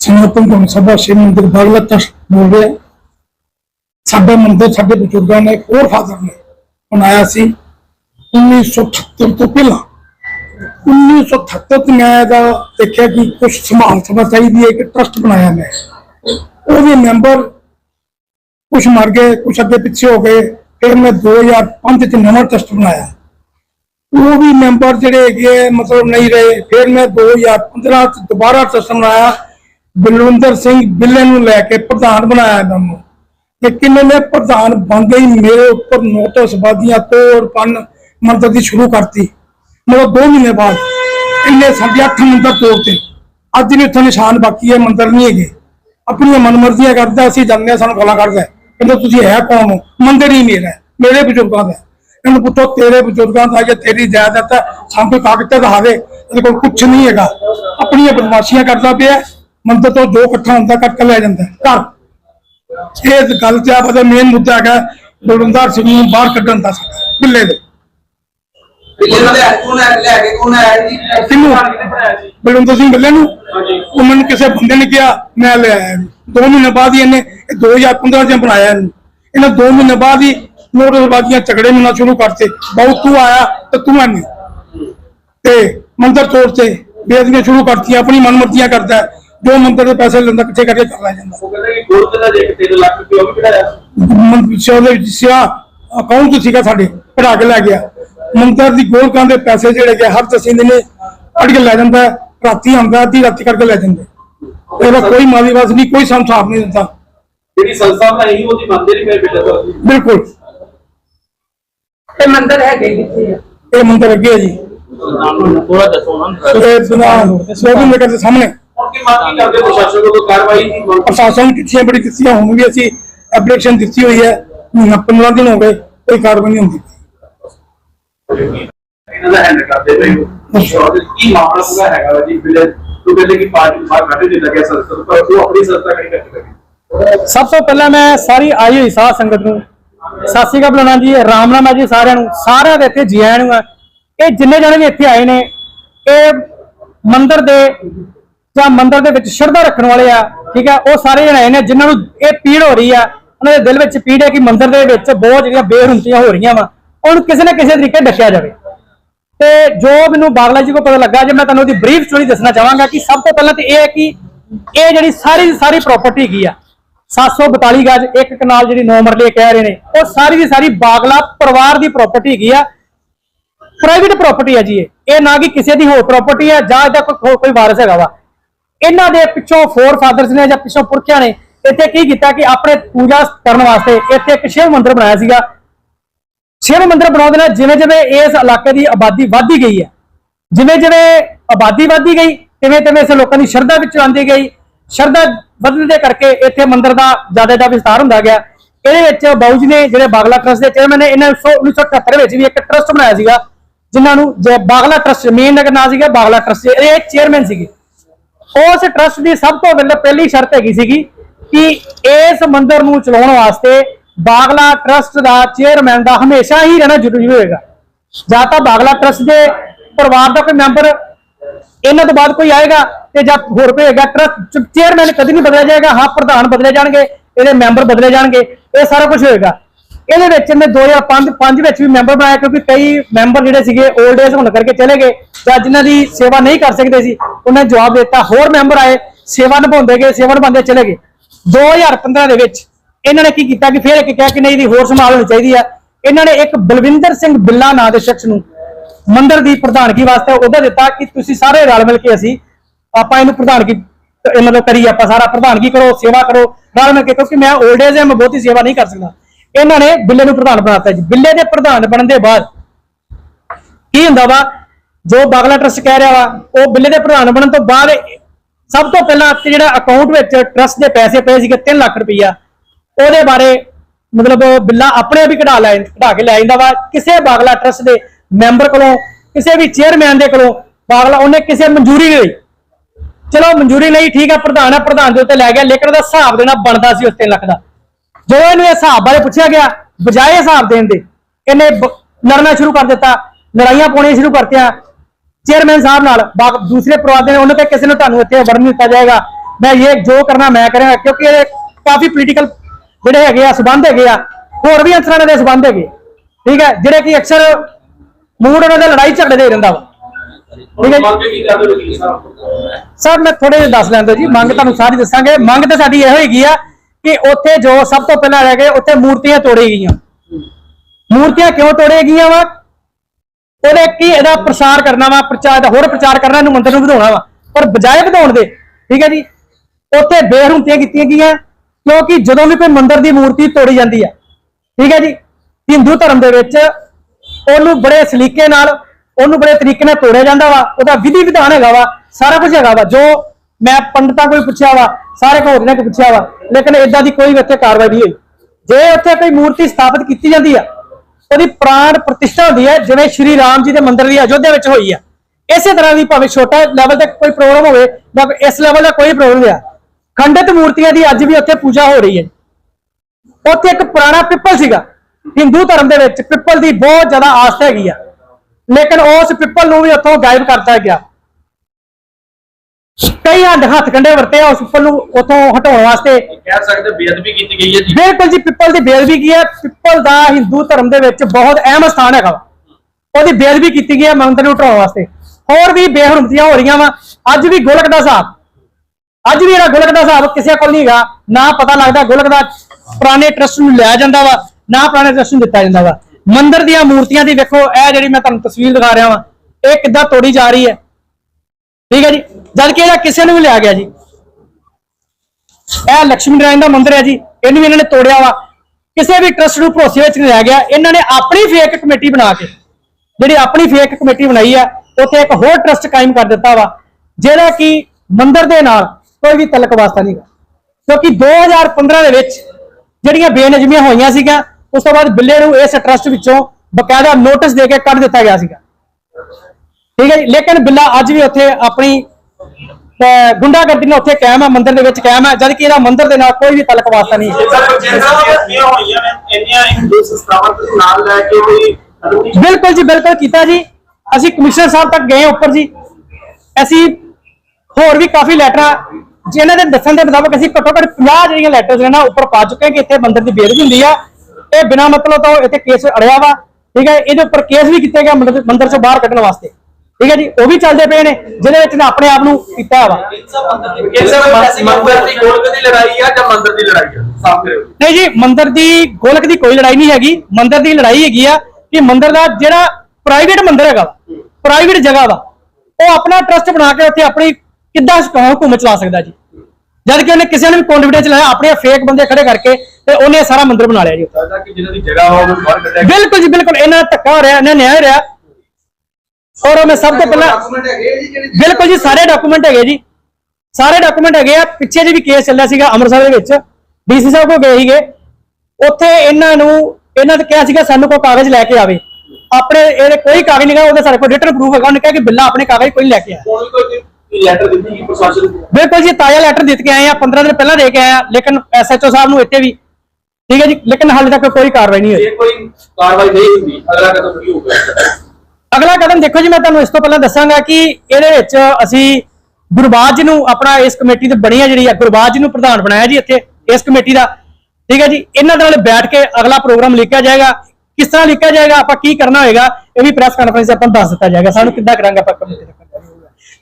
ਸਨਾਤਨ ਧਰਮ ਸਭਾ ਸ਼੍ਰੀ ਮੰਦਿਰ ਬਾਗਲਾ ਟਰਸਟ ਬੋਲ ਰਿਹਾ ਸਾਡੇ ਮੰਦਿਰ, ਸਾਡੇ ਬਜ਼ੁਰਗਾਂ ਨੇ ਹੋਰ ਫਾਦਰ ਨੇ ਬਣਾਇਆ ਸੀ 1978 ਤੋਂ ਪਹਿਲਾਂ। 1978 ਚ ਮੈਂ ਇਹਦਾ ਦੇਖਿਆ ਕਿ ਕੁਝ ਸੰਭਾਲ ਸਭਾ ਚਾਹੀਦੀ ਹੈ ਕਿ ਟਰਸਟ ਬਣਾਇਆ ਮੈਂ। ਉਹਦੇ ਮੈਂਬਰ ਕੁਝ ਮਰ ਗਏ ਕੁਝ ਅੱਗੇ ਪਿੱਛੇ ਹੋ ਗਏ, ਫਿਰ ਮੈਂ 2005 ਚ ਨਵਾਂ ਟਰਸਟ ਬਣਾਇਆ। ਉਹ ਵੀ ਮੈਂਬਰ ਜਿਹੜੇ ਹੈਗੇ ਆ, ਮਤਲਬ ਨਹੀਂ ਰਹੇ। ਫਿਰ ਮੈਂ 2015 ਚ ਦੁਬਾਰਾ ਟਰਸਟ ਬਣਾਇਆ। ਬਲਵਿੰਦਰ ਸਿੰਘ ਬਿੱਲੇ ਨੂੰ ਲੈ ਕੇ ਪ੍ਰਧਾਨ ਬਣਾਇਆ ਇਹਨਾਂ ਨੂੰ। ਲੇਕਿਨ ਇਹਨੇ ਪ੍ਰਧਾਨ ਬਣਦੇ ਹੀ ਮੇਰੇ ਉੱਪਰ ਨੋਟਿਸ ਤੋੜ ਪੰਨ ਮੰਦਰ ਦੀ ਸ਼ੁਰੂ ਕਰਤੀ। ਮਤਲਬ 2 ਮਹੀਨੇ ਬਾਅਦ ਇਹਨੇ ਸਾਡੇ 8 ਮੰਦਰ ਤੋੜਤੇ। ਅੱਜ ਵੀ ਉੱਥੇ ਨਿਸ਼ਾਨ ਬਾਕੀ ਹੈ ਮੰਦਰ ਨਹੀਂ ਹੈਗੇ। ਆਪਣੀਆਂ ਮਨਮਰਜ਼ੀਆਂ ਕਰਦਾ ਅਸੀਂ ਜਾਂਦੇ ਹਾਂ ਸਾਨੂੰ ਗਾਲਾਂ ਕੱਢਦਾ ਕਹਿੰਦਾ ਤੁਸੀਂ ਹੈ ਕੌਣ ਹੋ? ਮੰਦਰ ਹੀ ਮੇਰਾ ਮੇਰੇ ਬਜ਼ੁਰਗਾਂ ਦਾ ਇਹਨੂੰ ਪੁੱਛੋ ਤੇਰੇ ਬਜ਼ੁਰਗਾਂ ਦਾ ਜਾਂ ਤੇਰੀ ਜਾਇਦਾਦ ਹੈ ਸਾਨੂੰ ਕਾਗਜ਼ ਤੇ ਦਿਖਾਵੇ ਇਹਦੇ ਕੋਲ ਕੁਝ ਨਹੀਂ ਹੈਗਾ ਆਪਣੀਆਂ ਬਦਮਾਸ਼ੀਆਂ ਕਰਦਾ ਪਿਆ। ਮੰਦਰ ਤੋਂ ਜੋ ਇਕੱਠਾ ਹੁੰਦਾ ਕੱਟ ਕੇ ਲੈ ਜਾਂਦਾ। ਘਰ ਇਹ ਗੱਲ ਤੇ ਆ ਪਤਾ ਮੇਨ ਮੁੱਦਾ ਹੈਗਾ ਬਲਵਿੰਦਰ ਸਿੰਘ ਨੂੰ ਬਾਹਰ ਕੱਢਣ ਦਾ ਬਿੱਲੇ ਦੇ ਬਲਵਿੰਦਰ ਸਿੰਘ ਬਿੱਲੇ ਨੂੰ ਉਹ ਮੈਨੂੰ ਕਿਸੇ ਬੰਦੇ ਨੇ ਕਿਹਾ ਮੈਂ ਲੈ ਆਇਆ। ਦੋ ਮਹੀਨੇ ਬਾਅਦ ਹੀ ਇਹਨੇ ਇਹ 2015 ਚ ਬਣਾਇਆ ਇਹਨੂੰ ਇਹਨੇ ਦੋ ਮਹੀਨੇ ਬਾਅਦ ਹੀ ਨੋਟਸਬਾਜ਼ੀਆਂ ਝਗੜੇ ਮਿਲਣਾ ਸ਼ੁਰੂ ਕਰਤੇ। ਬਹੁਤ ਤੂੰ ਆਇਆ ਤੇ ਤੂੰ ਆਨੀ ਤੇ ਮੰਦਰ ਤੋੜ ਤੇ ਬੇਅਦਬੀਆਂ ਸ਼ੁਰੂ ਕਰਤੀਆਂ ਆਪਣੀ ਮਨਮਰਜ਼ੀਆਂ ਕਰਦਾ। ਜੋ ਮੰਦਰ ਦੇ ਪੈਸੇ ਲੈਂਦਾ ਇਕੱਠੇ ਕਰਕੇ ਕਰ ਲੈ ਜਾਂਦਾ। ਉਹ ਕਹਿੰਦਾ ਕਿ ਗੁਰਦ ਦਾ ਜੇ 3 ਲੱਖ ਰੁਪਏ ਉਹ ਵੀ ਕਢਾਇਆ। ਮੰਦਰ ਉਹਦੇ ਵਿੱਚ ਸਿਆ ਅਕਾਊਂਟ ਸੀਗਾ ਸਾਡੇ ਕਢਾ ਕੇ ਲੈ ਗਿਆ। ਮੰਦਰ ਦੀ ਗੋਲਕਾਂ ਦੇ ਪੈਸੇ ਜਿਹੜੇ ਕਿ ਹਰ ਤਸੀਂਦੇ ਨੇ ਕੱਢ ਕੇ ਲੈ ਜਾਂਦਾ। ਰਾਤੀ ਆਉਂਦਾ ਅੱਧੀ ਰਾਤੀ ਕਰਕੇ ਲੈ ਜਾਂਦੇ ਇਹਦਾ ਕੋਈ ਮਾਲੀ ਵਾਸ ਨਹੀਂ ਕੋਈ ਸੰਸਾਰ ਨਹੀਂ ਦਿੰਦਾ। ਜਿਹੜੀ ਸੰਸਥਾ ਬਣਾਈ ਉਹਦੀ ਮੰਨਦੇ ਨਹੀਂ ਮੇਰੇ ਬੇਟਾ ਬਿਲਕੁਲ। ਤੇ ਮੰਦਰ ਹੈਗੇ ਕਿੱਥੇ ਆ? ਇਹ ਮੰਦਰ ਅੱਗੇ ਹੈ ਜੀ। ਥੋੜਾ ਦੱਸੋ ਨਾ ਬਿਨਾ ਸੋਭਨ ਨਗਰ ਦੇ ਸਾਹਮਣੇ ਹੁਣ ਕੀ ਮੰਗ ਕੀ ਕਰਦੇ ਪ੍ਰਸ਼ਾਸਨ ਕੋਲੋਂ ਕਾਰਵਾਈ ਦੀ ਮੰਗ ਪ੍ਰਸ਼ਾਸਨ ਨੂੰ ਚਿੱਠੀਆਂ ਬੜੀ ਵੀ ਅਸੀਂ ਐਪਲੀਕੇਸ਼ਨ ਦਿੱਤੀ ਹੋਈ ਹੈ। ਮਹੀਨਾ 15 ਦਿਨ ਹੋ ਗਏ ਕੋਈ ਕਾਰਵਾਈ ਨਹੀਂ ਹੁੰਦੀ। ਇਹਨਾਂ ਦਾ ਹੈਂਡ ਕਰਦੇ ਪਏ ਹੋ ਕੀ ਮਾਮਲਾ ਪੂਰਾ ਹੈਗਾ ਵਾ ਜੀ ਬਿਲੇ ਤੂੰ ਕਹਿੰਦੇ ਕਿ ਪਾਰਟੀ ਬਾਹਰ ਕੱਢ ਨਹੀਂ ਲੱਗਿਆ ਸੰਸਦ ਪਰ ਉਹ ਆਪਣੀ ਸੰਸਥਾ ਕਰੀ ਕਰਕੇ ਲੱਗੀ ਸਭ ਤੋਂ ਪਹਿਲਾਂ ਮੈਂ ਸਾਰੀ ਆਈ ਹੋਈ ਸਾਧ ਸੰਗਤ ਨੂੰ ਸਤਿ ਸ਼੍ਰੀ ਅਕਾਲ ਬੁਲਾਉਣਾ ਜੀ, ਰਾਮ ਨਾਮ ਹੈ ਜੀ ਸਾਰਿਆਂ ਨੂੰ, ਸਾਰਿਆਂ ਦੇ ਇੱਥੇ ਜੀ ਆਇਆਂ ਨੂੰ ਹੈ ਇਹ ਜਿੰਨੇ ਜਣੇ ਵੀ ਇੱਥੇ ਆਏ ਨੇ, ਇਹ ਮੰਦਿਰ ਦੇ ਜਾਂ ਮੰਦਿਰ ਦੇ ਵਿੱਚ ਸ਼ਰਧਾ ਰੱਖਣ ਵਾਲੇ ਆ, ਠੀਕ ਹੈ ਉਹ ਸਾਰੇ ਜਣੇ ਆਏ ਨੇ, ਜਿਨ੍ਹਾਂ ਨੂੰ ਇਹ ਪੀੜ ਹੋ ਰਹੀ ਆ, ਉਹਨਾਂ ਦੇ ਦਿਲ ਵਿੱਚ ਪੀੜ ਹੈ ਕਿ ਮੰਦਿਰ ਦੇ ਵਿੱਚ ਬਹੁਤ ਜਿਹੜੀਆਂ ਬੇਰੁੰਤੀਆਂ ਹੋ ਰਹੀਆਂ ਵਾ ਉਹਨੂੰ ਕਿਸੇ ਨਾ ਕਿਸੇ ਤਰੀਕੇ ਡੱਕਿਆ ਜਾਵੇ। ਤੇ ਜੋ ਮੈਨੂੰ ਬਾਗਲਾ ਜੀ ਕੋ ਪਤਾ ਲੱਗਾ ਜੇ ਮੈਂ ਤੁਹਾਨੂੰ ਉਹਦੀ ਬਰੀਫ ਸਟੋਰੀ ਦੱਸਣਾ ਚਾਹਾਂਗਾ ਕਿ ਸਭ ਤੋਂ ਪਹਿਲਾਂ ਤੇ ਇਹ ਹੈ ਕਿ ਇਹ ਜਿਹੜੀ ਸਾਰੀ ਦੀ ਸਾਰੀ ਪ੍ਰਾਪਰਟੀ ਹੈਗੀ ਆ 742 ਗਜ ਇੱਕ ਕਨਾਲ ਜਿਹੜੀ 9 ਮਰਲੇ ਕਹਿ ਰਹੇ ਨੇ, ਉਹ ਸਾਰੀ ਦੀ ਸਾਰੀ ਬਾਗਲਾ ਪਰਿਵਾਰ ਦੀ ਪ੍ਰਾਪਰਟੀ ਹੈਗੀ ਆ। ਪ੍ਰਾਈਵੇਟ ਪ੍ਰਾਪਰਟੀ ਹੈ ਜੀ ਇਹ। ਇਹ ਨਾ ਕਿ ਕਿਸੇ ਦੀ ਹੋਰ ਪ੍ਰਾਪਰਟੀ ਹੈ, ਜਾਂ ਇਹਦਾ ਕੋਈ ਹੋਰ ਕੋਈ ਵਾਰਸ ਹੈਗਾ ਵਾ। ਇਹਨਾਂ ਦੇ ਪਿੱਛੋਂ ਫੋਰ ਫਾਦਰਸ ਨੇ ਜਾਂ ਪਿੱਛੋਂ ਪੁਰਖਿਆਂ ਨੇ ਇੱਥੇ ਕੀ ਕੀਤਾ ਕਿ ਆਪਣੇ ਪੂਜਾ ਕਰਨ ਵਾਸਤੇ ਇੱਥੇ ਇੱਕ ਸ਼ਿਵ ਮੰਦਿਰ ਬਣਾਇਆ ਸੀਗਾ। ਸ਼ਿਵ ਮੰਦਿਰ ਬਣਾਉਣ ਦੇ ਨਾਲ ਜਿਵੇਂ ਜਿਵੇਂ ਇਸ ਇਲਾਕੇ ਦੀ ਆਬਾਦੀ ਵਧਦੀ ਗਈ ਹੈ, ਜਿਵੇਂ ਜਿਵੇਂ ਆਬਾਦੀ ਵਧਦੀ ਗਈ, ਤਿਵੇਂ ਤਿਵੇਂ ਇਸ ਲੋਕਾਂ ਦੀ ਸ਼ਰਧਾ ਵਿੱਚ ਆਉਂਦੀ ਗਈ ਸ਼ਰਧਾ ਵਧਣ ਦੇ ਕਰਕੇ ਇੱਥੇ ਮੰਦਿਰ ਦਾ ਜ਼ਿਆਦਾ ਦਾ ਵਿਸਤਾਰ ਹੁੰਦਾ ਗਿਆ। ਇਹਦੇ ਵਿੱਚ ਬਾਊ ਜੀ ਨੇ ਜਿਹੜੇ ਬਾਗਲਾ ਟਰਸਟ ਦੇ ਚੇਅਰਮੈਨ ਨੇ, ਇਹਨਾਂ 1978 ਵਿੱਚ ਵੀ ਇੱਕ ਟਰਸਟ ਬਣਾਇਆ ਸੀਗਾ, ਜਿਨ੍ਹਾਂ ਨੂੰ ਜੇ ਬਾਗਲਾ ਟਰਸਟ ਮੇਨ ਨਗਰ ਨਾਂ ਸੀਗਾ ਬਾਗਲਾ ਟਰਸਟ ਇਹ ਚੇਅਰਮੈਨ ਸੀਗੇ। ਉਸ ਟਰਸਟ ਦੀ ਸਭ ਤੋਂ ਪਹਿਲਾਂ ਪਹਿਲੀ ਸ਼ਰਤ ਹੈਗੀ ਸੀਗੀ ਕਿ ਇਸ ਮੰਦਿਰ ਨੂੰ ਚਲਾਉਣ ਵਾਸਤੇ ਬਾਗਲਾ ਟਰਸਟ ਦਾ ਚੇਅਰਮੈਨ ਦਾ ਹਮੇਸ਼ਾ ਹੀ ਰਹਿਣਾ ਜ਼ਰੂਰੀ ਹੋਏਗਾ। ਜਾਂ ਤਾਂ ਬਾਗਲਾ ਟਰਸਟ ਦੇ ਪਰਿਵਾਰ ਦਾ ਕੋਈ ਮੈਂਬਰ ਇਹਨਾਂ ਤੋਂ ਬਾਅਦ ਕੋਈ ਆਏਗਾ ਤੇ ਜਾਂ ਹੋਰ ਕੋਈ ਹੈਗਾ ਟਰਸਟ ਚੇਅਰਮੈਨ ਕਦੀ ਨਹੀਂ ਬਦਲਿਆ ਜਾਏਗਾ, ਹਾਂ, ਪ੍ਰਧਾਨ ਬਦਲੇ ਜਾਣਗੇ, ਇਹਦੇ ਮੈਂਬਰ ਬਦਲੇ ਜਾਣਗੇ, ਇਹ ਸਾਰਾ ਕੁਝ ਹੋਏਗਾ। ਇਹਦੇ ਵਿੱਚ ਇਹਨੇ 2005 5 ਵਿੱਚ ਵੀ ਮੈਂਬਰ ਬਣਾਇਆ, ਕਿਉਂਕਿ ਕਈ ਮੈਂਬਰ ਜਿਹੜੇ ਸੀਗੇ 올ਡ ਏਜ ਹੋਣ ਕਰਕੇ ਚਲੇ ਗਏ, ਜਾਂ ਜਿਨ੍ਹਾਂ ਦੀ ਸੇਵਾ ਨਹੀਂ ਕਰ ਸਕਦੇ ਸੀ, ਉਹਨਾਂ ਨੇ ਜਵਾਬ ਦਿੱਤਾ, ਹੋਰ ਮੈਂਬਰ ਆਏ, ਸੇਵਾ ਨਿਭਾਉਂਦੇ ਗਏ, ਸੇਵਾ ਨਿਭਾਉਂਦੇ ਚਲੇ ਗਏ। 2015 ਦੇ ਵਿੱਚ ਇਹਨਾਂ ਨੇ ਕੀ ਕੀਤਾ ਕਿ ਫਿਰ ਇੱਕ ਕਿਹਾ ਕਿ ਨਹੀਂ, ਇਹਦੀ ਹੋਰ ਸੰਭਾਲ ਹੋਣੀ ਚਾਹੀਦੀ ਆ। ਇਹਨਾਂ ਨੇ ਇੱਕ ਬਲਵਿੰਦਰ ਸਿੰਘ ਬਿੱਲਾ ਨਾਂ ਦੇ ਸ਼ਖਸ ਨੂੰ ਮੰਦਰ ਦੀ ਪ੍ਰਧਾਨਗੀ ਵਾਸਤੇ ਉਹਦਾ ਦਿੱਤਾ ਕਿ ਤੁਸੀਂ ਸਾਰੇ ਰਲ ਮਿਲ ਕੇ ਅਸੀਂ ਆਪਾਂ ਇਹਨੂੰ ਪ੍ਰਧਾਨਗੀ ਮਤਲਬ ਕਰੀ ਆਪਾਂ ਸਾਰਾ ਪ੍ਰਧਾਨਗੀ ਕਰੋ, ਸੇਵਾ ਕਰੋ ਰਲ ਮਿਲ ਕੇ, ਕਿਉਂਕਿ ਮੈਂ 올ਡ ਏਜ ਹਾਂ ਮੈਂ ਬਹੁਤੀ ਸੇਵਾ ਨਹੀਂ ਕਰ ਸਕਦਾ। ਇਹਨਾਂ ਨੇ ਬਿੱਲੇ ਨੂੰ ਪ੍ਰਧਾਨ ਬਣਾਤਾ ਜੀ। ਬਿੱਲੇ ਦੇ ਪ੍ਰਧਾਨ ਬਣਨ ਦੇ ਬਾਅਦ ਕੀ ਹੁੰਦਾ ਵਾ? ਜੋ ਬਾਗਲਾ ਟਰਸਟ ਕਹਿ ਰਿਹਾ ਵਾ, ਉਹ ਬਿੱਲੇ ਦੇ ਪ੍ਰਧਾਨ ਬਣਨ ਤੋਂ ਬਾਅਦ ਸਭ ਤੋਂ ਪਹਿਲਾਂ ਜਿਹੜਾ ਅਕਾਊਂਟ ਵਿੱਚ ਟਰਸਟ ਦੇ ਪੈਸੇ ਪਏ ਸੀਗੇ 3 ਲੱਖ ਰੁਪਈਆ। ਉਹਦੇ ਬਾਰੇ ਮਤਲਬ ਬਿੱਲਾ ਆਪਣੇ ਆਪ ਹੀ ਕਢਾ ਲੈ ਕਢਾ ਕੇ ਲੈ ਜਾਂਦਾ ਵਾ। ਕਿਸੇ ਬਾਗਲਾ ਟਰਸਟ ਦੇ ਮੈਂਬਰ ਕੋਲੋਂ, ਕਿਸੇ ਵੀ ਚੇਅਰਮੈਨ ਦੇ ਕੋਲੋਂ ਬਾਗਲਾ ਉਹਨੇ ਕਿਸੇ ਮਨਜ਼ੂਰੀ ਨਹੀਂ ਲਈ। ਚਲੋ ਮਨਜ਼ੂਰੀ ਲਈ ਠੀਕ ਆ, ਪ੍ਰਧਾਨ ਆ, ਪ੍ਰਧਾਨ ਦੇ ਉੱਤੇ ਲੈ ਗਿਆ, ਲੇਕਿਨ ਉਹਦਾ ਹਿਸਾਬ ਦੇਣਾ ਬਣਦਾ ਸੀ ਉਸ 3 ਲੱਖ ਦਾ। ਜਦੋਂ ਇਹਨੂੰ ਇਹ ਹਿਸਾਬ ਬਾਰੇ ਪੁੱਛਿਆ ਗਿਆ, ਬਜਾਏ ਹਿਸਾਬ ਦੇਣ ਦੇ, ਇਹਨੇ ਲੜਨਾ ਸ਼ੁਰੂ ਕਰ ਦਿੱਤਾ, ਲੜਾਈਆਂ ਪਾਉਣੀਆਂ ਸ਼ੁਰੂ ਕਰਤੀਆਂ। ਚੇਅਰਮੈਨ ਸਾਹਿਬ ਨਾਲ ਬਾ- ਦੂਸਰੇ ਪਰਿਵਾਰ ਦੇ ਉਹਨਾਂ ਤੇ ਕਿਸੇ ਨੂੰ ਤੁਹਾਨੂੰ ਇੱਥੇ ਵੜਨ ਨਹੀਂ ਦਿੱਤਾ ਜਾਏਗਾ। ਮੈਂ ਇਹ ਜੋ ਕਰਨਾ ਮੈਂ ਕਰਾਂਗਾ ਕਿਉਂਕਿ ਇਹ ਕਾਫੀ ਪੋਲੀਟੀਕਲ ਜਿਹੜੇ ਹੈਗੇ ਆ, ਸਬੰਧ ਹੈਗੇ ਆ, ਹੋਰ ਵੀ ਅਨਸਰਾਂ ਦੇ ਸਬੰਧ ਹੈਗੇ। ਠੀਕ ਹੈ ਜਿਹੜੇ ਕਿ ਅਕਸਰ ਮੂਡ ਉਹਨਾਂ ਦਾ ਲੜਾਈ ਝਗੜੇ ਦੇ ਰਹਿੰਦਾ ਵਾ। ਠੀਕ ਹੈ ਜੀ। ਮੰਗ ਕੀ ਕਰਦੇ ਹੋ ਵਕੀਲ ਸਾਹਿਬ ਸਰ ਮੈਂ ਥੋੜੇ ਜਿਹਾ ਦੱਸ ਲੈਂਦਾ ਜੀ। ਮੰਗ ਤੁਹਾਨੂੰ ਸਾਰੀ ਦੱਸਾਂਗੇ। ਮੰਗ ਤਾਂ ਸਾਡੀ ਇਹੋ ਹੈਗੀ ਆ ਕਿ ਉੱਥੇ ਜੋ ਸਭ ਤੋਂ ਪਹਿਲਾਂ ਰਹਿ ਗਏ ਉੱਥੇ ਮੂਰਤੀਆਂ ਤੋੜੀ ਗਈਆਂ। ਮੂਰਤੀਆਂ ਕਿਉਂ ਤੋੜੇ ਗਈਆਂ ਵਾ? ਉਹਨੇ ਕੀ ਇਹਦਾ ਪ੍ਰਸਾਰ ਕਰਨਾ ਵਾ? ਪ੍ਰਚਾਰ ਦਾ ਹੋਰ ਪ੍ਰਚਾਰ ਕਰਨਾ ਇਹਨੂੰ ਮੰਦਰ ਨੂੰ ਵਧਾਉਣਾ ਵਾ। ਪਰ ਬਜਾਏ ਵਧਾਉਣ ਦੇ ਠੀਕ ਹੈ ਜੀ? ਉੱਥੇ ਬੇਹਰੁਮਤੀਆਂ ਕੀਤੀਆਂ ਗਈਆਂ ਕਿਉਂਕਿ ਜਦੋਂ ਵੀ ਕੋਈ ਮੰਦਰ ਦੀ ਮੂਰਤੀ ਤੋੜੀ ਜਾਂਦੀ ਆ ਠੀਕ ਹੈ ਜੀ? ਹਿੰਦੂ ਧਰਮ ਦੇ ਵਿੱਚ ਉਹਨੂੰ ਬੜੇ ਸਲੀਕੇ ਨਾਲ ਉਹਨੂੰ ਬੜੇ ਤਰੀਕੇ ਨਾਲ ਤੋੜਿਆ ਜਾਂਦਾ ਵਾ, ਉਹਦਾ ਵਿਧੀ ਵਿਧਾਨ ਹੈਗਾ ਵਾ, ਸਾਰਾ ਕੁਝ ਹੈਗਾ ਵਾ। ਜੋ ਮੈਂ ਪੰਡਤਾਂ ਕੋਲ ਪੁੱਛਿਆ ਵਾ, ਸਾਰੇ ਕੋਲ ਨੇ ਪੁੱਛਿਆ ਵਾ, ਲੇਕਿਨ ਇਦਾਂ ਦੀ ਕੋਈ ਵੀ ਉੱਥੇ ਕਾਰਵਾਈ ਨਹੀਂ ਹੋਈ। ਜੇ ਉੱਥੇ ਕੋਈ ਮੂਰਤੀ ਸਥਾਪਿਤ ਕੀਤੀ ਜਾਂਦੀ ਆ, ਉਹਦੀ ਪ੍ਰਾਣ ਪ੍ਰਤਿਸ਼ਠਾ ਹੁੰਦੀ ਹੈ ਜਿਵੇਂ ਸ਼੍ਰੀ ਰਾਮ ਜੀ ਦੇ ਮੰਦਿਰ ਦੀ ਅਯੋਧਿਆ ਵਿੱਚ ਹੋਈ ਆ, ਇਸੇ ਤਰ੍ਹਾਂ ਦੀ ਭਾਵੇਂ ਛੋਟਾ ਲੈਵਲ ਤੇ ਕੋਈ ਪ੍ਰੋਗਰਾਮ ਹੋਵੇ, ਜਾਂ ਇਸ ਲੈਵਲ ਦਾ ਕੋਈ ਪ੍ਰੋਗਰਾਮ ਆ। ਖੰਡਿਤ ਮੂਰਤੀਆਂ ਦੀ ਅੱਜ ਵੀ ਉੱਥੇ ਪੂਜਾ ਹੋ ਰਹੀ ਹੈ। ਉੱਥੇ ਇੱਕ ਪੁਰਾਣਾ ਪਿੱਪਲ ਸੀਗਾ, ਹਿੰਦੂ ਧਰਮ ਦੇ ਵਿੱਚ ਪਿੱਪਲ ਦੀ ਬਹੁਤ ਜ਼ਿਆਦਾ ਆਸਥਾ ਹੈਗੀ ਆ। ਲੇਕਿਨ ਉਸ ਪਿੱਪਲ ਨੂੰ ਵੀ ਉੱਥੋਂ ਗਾਇਬ ਕਰਤਾ ਗਿਆ। ਕਈ ਹੱਥ ਹੱਥ ਕੰਡੇ ਵਰਤੇ ਉਸ ਪਿੱਪਲ ਨੂੰ ਉੱਥੋਂ ਹਟਾਉਣ ਵਾਸਤੇ। ਕਹਿ ਸਕਦੇ ਬੇਅਦਬੀ ਕੀਤੀ ਗਈ ਹੈ ਜੀ। ਬਿਲਕੁਲ ਜੀ ਪਿੱਪਲ ਦੀ ਬੇਅਦਬੀ ਕੀ ਹੈ? ਪਿੱਪਲ ਦਾ ਹਿੰਦੂ ਧਰਮ ਦੇ ਵਿੱਚ ਬਹੁਤ ਅਹਿਮ ਸਥਾਨ ਹੈਗਾ। ਉਹਦੀ ਬੇਅਦਬੀ ਕੀਤੀ ਗਈ ਹੈ ਮੰਦਰ ਨੂੰ ਢਾਉਣ ਵਾਸਤੇ। ਹੋਰ ਵੀ ਬੇਹਰਮਤੀਆਂ ਹੋ ਰਹੀਆਂ ਵਾ। ਅੱਜ ਵੀ ਗੋਲਕ ਦਾ ਹਿਸਾਬ ਅੱਜ ਵੀ ਇਹਦਾ ਗੋਲਕ ਦਾ ਹਿਸਾਬ ਕਿਸੇ ਕੋਲ ਨਹੀਂ ਹੈਗਾ। ਨਾ ਪਤਾ ਲੱਗਦਾ ਗੋਲਕ ਦਾ ਪੁਰਾਣੇ ਟਰਸਟ ਨੂੰ ਲਿਆ ਜਾਂਦਾ ਵਾ ਨਾ ਪੁਰਾਣੇ ਟਰਸਟ ਨੂੰ ਦਿੱਤਾ ਜਾਂਦਾ ਵਾ। ਮੰਦਰ ਦੀਆਂ ਮੂਰਤੀਆਂ ਦੀ ਵੇਖੋ, ਇਹ ਜਿਹੜੀ ਮੈਂ ਤੁਹਾਨੂੰ ਤਸਵੀਰ ਦਿਖਾ ਰਿਹਾ ਵਾਂ, ਇਹ ਕਿੱਦਾਂ ਤੋੜੀ ਜਾ ਰਹੀ ਹੈ। ਠੀਕ ਹੈ ਜੀ? ਜਦ ਕਿ ਇਹਦਾ ਕਿਸੇ ਨੂੰ ਵੀ ਲਿਆ ਗਿਆ ਜੀ। ਇਹ ਲక్ష్ਮੀ ਨਾਰਾਇਣ ਦਾ ਮੰਦਿਰ ਹੈ ਜੀ। ਇਹਨੂੰ ਵੀ ਇਹਨਾਂ ਨੇ ਤੋੜਿਆ ਵਾ। ਕਿਸੇ ਵੀ ਟਰਸਟ ਨੂੰ ਭਰੋਸੇ ਵਿੱਚ ਨਹੀਂ ਲਿਆ ਗਿਆ। ਇਹਨਾਂ ਨੇ ਆਪਣੀ ਫੇਕ ਕਮੇਟੀ ਬਣਾ ਕੇ, ਜਿਹੜੀ ਆਪਣੀ ਫੇਕ ਕਮੇਟੀ ਬਣਾਈ ਹੈ, ਉੱਥੇ ਇੱਕ ਹੋਰ ਟਰਸਟ ਕਾਇਮ ਕਰ ਦਿੱਤਾ ਵਾ, ਜਿਹੜਾ ਕਿ ਮੰਦਿਰ ਦੇ ਨਾਲ ਕੋਈ ਵੀ ਤਲਕ ਵਾਸਤਾ ਨਹੀਂ ਗਾ। ਕਿਉਂਕਿ 2015 ਦੇ ਵਿੱਚ ਜਿਹੜੀਆਂ ਬੇਨਜ਼ਮੀਆਂ ਹੋਈਆਂ ਸੀਗੀਆਂ ਉਸ ਤੋਂ ਬਾਅਦ ਬਿੱਲੇ ਨੂੰ ਇਸ ਟਰਸਟ ਵਿੱਚੋਂ ਬਕਾਇਦਾ ਨੋਟਿਸ ਦੇ ਕੇ ਕੱਢ ਦਿੱਤਾ ਗਿਆ ਸੀਗਾ। ਠੀਕ ਹੈ ਜੀ? ਲੇਕਿਨ ਬਿੱਲਾ ਅੱਜ ਵੀ ਉੱਥੇ ਆਪਣੀ ਗੁੰਡਾਗਰਦੀ ਨਾਲ ਉੱਥੇ ਕਾਇਮ ਹੈ ਮੰਦਿਰ ਦੇ ਵਿੱਚ ਕਾਇਮ ਹੈ ਜਦ ਕਿ ਇਹਦਾ ਮੰਦਿਰ ਦੇ ਨਾਲ ਕੋਈ ਵੀ ਤਲਕ ਵਾਸਤਾ ਨਹੀਂ। ਬਿਲਕੁਲ ਜੀ ਬਿਲਕੁਲ ਕੀਤਾ ਜੀ। ਅਸੀਂ ਕਮਿਸ਼ਨਰ ਸਾਹਿਬ ਤੱਕ ਗਏ ਉੱਪਰ ਜੀ। ਅਸੀਂ ਹੋਰ ਵੀ ਕਾਫੀ ਲੈਟਰਾਂ ਜਿਨ੍ਹਾਂ ਦੇ ਦੱਸਣ ਦੇ ਮੁਤਾਬਕ ਅਸੀਂ ਘੱਟੋ ਘੱਟ 50 ਜਿਹੜੀਆਂ ਲੈਟਰਸ ਨੇ ਨਾ ਉੱਪਰ ਪਾ ਚੁੱਕੇ ਹਾਂ ਕਿ ਇੱਥੇ ਮੰਦਿਰ ਦੀ ਬੇਦਬੀ ਹੁੰਦੀ ਆ। ਇਹ ਬਿਨਾਂ ਮਤਲਬ ਤੋਂ ਇੱਥੇ ਕੇਸ ਅੜਿਆ ਵਾ ਠੀਕ ਹੈ ਇਹਦੇ ਉੱਪਰ ਕੇਸ ਵੀ ਕੀਤੇ ਗਿਆ ਮੰਦਿਰ ਚੋਂ ਬਾਹਰ ਕੱਢਣ ਵਾਸਤੇ ਠੀਕ ਹੈ ਜੀ ਉਹ ਵੀ ਚੱਲਦੇ ਪਏ ਨੇ ਜਿਹਦੇ ਵਿੱਚ ਨਾ ਆਪਣੇ ਆਪ ਨੂੰ ਕੀਤਾ ਵਾ। ਇਹ ਸਰ ਮੰਦਰ ਦੀ ਗੋਲਕ ਦੀ ਲੜਾਈ ਆ ਜਾਂ ਮੰਦਰ ਦੀ ਲੜਾਈ ਆ? ਸਾਫ਼ ਕਰਿਓ ਨਹੀਂ ਜੀ ਮੰਦਿਰ ਦੀ ਗੋਲਕ ਦੀ ਕੋਈ ਲੜਾਈ ਨਹੀਂ ਹੈਗੀ ਮੰਦਿਰ ਦੀ ਲੜਾਈ ਹੈਗੀ ਆ ਕਿ ਮੰਦਿਰ ਦਾ ਜਿਹੜਾ ਪ੍ਰਾਈਵੇਟ ਮੰਦਿਰ ਹੈਗਾ ਪ੍ਰਾਈਵੇਟ ਜਗ੍ਹਾ ਵਾ ਉਹ ਆਪਣਾ ਟਰਸਟ ਬਣਾ ਕੇ ਉੱਥੇ ਆਪਣੀ ਕਿੱਦਾਂ ਹੁਕਮ ਚਲਾ ਸਕਦਾ ਜੀ? ਜਦ ਕਿ ਉਹਨੇ ਕਿਸੇ ਨੂੰ ਵੀ ਕੌਨਫੀਡੈਂਸ ਲਾਇਆ ਆਪਣੇ ਫੇਕ ਬੰਦੇ ਖੜੇ ਕਰਕੇ ਤੇ ਉਹਨੇ ਸਾਰਾ ਮੰਦਿਰ ਬਣਾ ਲਿਆ ਜੀ। ਸਾਡਾ ਕਿ ਜਿਹਨਾਂ ਦੀ ਜਗ੍ਹਾ ਵਾ ਉਹ ਬਾਹਰ ਕੱਢਿਆ ਬਿਲਕੁਲ ਜੀ ਬਿਲਕੁਲ। ਇਹਨਾਂ ਦਾ ਧੱਕਾ ਹੋ ਰਿਹਾ ਇਹਨਾਂ ਨਿਆਂ ਰਿਹਾ। ਔਰ ਮੈਂ ਸਭ ਤੋਂ ਪਹਿਲਾਂ ਡਾਕੂਮੈਂਟ ਹੈਗੇ ਜੀ ਜਿਹੜੇ ਬਿਲਕੁਲ ਜੀ ਸਾਰੇ ਡਾਕੂਮੈਂਟ ਹੈਗੇ ਜੀ। ਸਾਰੇ ਡਾਕੂਮੈਂਟ ਹੈਗੇ ਆ। ਪਿੱਛੇ ਜੇ ਵੀ ਕੇਸ ਚੱਲਿਆ ਸੀਗਾ ਅੰਮ੍ਰਿਤਸਰ ਦੇ ਵਿੱਚ। ਡੀਸੀ ਸਾਹਿਬ ਕੋਲ ਗਏ ਸੀਗੇ। ਉੱਥੇ ਇਹਨਾਂ ਨੂੰ ਇਹਨਾਂ ਨੇ ਕਿਹਾ ਸੀਗਾ ਸਾਨੂੰ ਕੋਈ ਕਾਗਜ਼ ਲੈ ਕੇ ਆਵੇ। ਆਪਣੇ ਇਹਦੇ ਕੋਈ ਕਾਗਜ਼ ਨਹੀਂ ਗਾ ਉਹਦੇ ਸਾਡੇ ਕੋਲ ਰਿਟਨ ਪ੍ਰੂਫ ਹੈਗਾ। ਉਹਨੇ ਕਿਹਾ ਕਿ ਬਿੱਲਾ ਆਪਣੇ ਕਾਗਜ਼ ਕੋਈ ਲੈ ਕੇ ਆਇਆ। ਲੈਟਰ ਦਿੱਤੀ ਗਈ ਪ੍ਰਸ਼ਾਸਨ ਨੂੰ? ਬਿਲਕੁਲ ਜੀ ਤਾਜ਼ਾ ਲੈਟਰ ਦਿੱਤ ਕੇ ਆਏ ਆ 15 ਦਿਨ ਪਹਿਲਾਂ ਦੇ ਕੇ ਆਏ ਆ ਲੇਕਿਨ ਐਸਐਚਓ ਸਾਹਿਬ ਨੂੰ ਇੱਥੇ ਵੀ ਠੀਕ ਹੈ ਜੀ ਲੇਕਿਨ ਹਾਲੇ ਤੱਕ ਕੋਈ ਕਾਰਵਾਈ ਨਹੀਂ ਹੋਈ। ਜੇ ਕੋਈ ਕਾਰਵਾਈ ਨਹੀਂ ਹੁੰਦੀ ਅਗਲਾ ਕਦਮ ਕੀ ਹੋਊਗਾ? ਅਗਲਾ ਕਦਮ ਦੇਖੋ ਜੀ ਮੈਂ ਤੁਹਾਨੂੰ ਇਸ ਤੋਂ ਪਹਿਲਾਂ ਦੱਸਾਂਗਾ ਕਿ ਇਹਦੇ ਵਿੱਚ ਅਸੀਂ ਗੁਰਬਾਜ ਜੀ ਨੂੰ ਆਪਣਾ ਇਸ ਕਮੇਟੀ ਤੇ ਬਣੀ ਹੈ ਜਿਹੜੀ ਆ ਗੁਰਬਾਜ ਜੀ ਨੂੰ ਪ੍ਰਧਾਨ ਬਣਾਇਆ ਜੀ ਇੱਥੇ ਇਸ ਕਮੇਟੀ ਦਾ ਠੀਕ ਹੈ ਜੀ ਇਹਨਾਂ ਦੇ ਨਾਲ ਬੈਠ ਕੇ ਅਗਲਾ ਪ੍ਰੋਗਰਾਮ ਲਿਖਿਆ ਜਾਏਗਾ। ਕਿਸ ਤਰ੍ਹਾਂ ਲਿਖਿਆ ਜਾਏਗਾ ਆਪਾਂ ਕੀ ਕਰਨਾ ਹੋਏਗਾ ਇਹ ਵੀ ਪ੍ਰੈਸ ਕਾਨਫਰੰਸ ਆਪਾਂ ਦੱਸ ਦਿੱਤਾ ਜਾਏਗਾ। ਸਾਨੂੰ ਕਿੱਦਾਂ ਕਰਾਂਗੇ ਆਪਾਂ ਕਮੇਟੀ ਦਾ।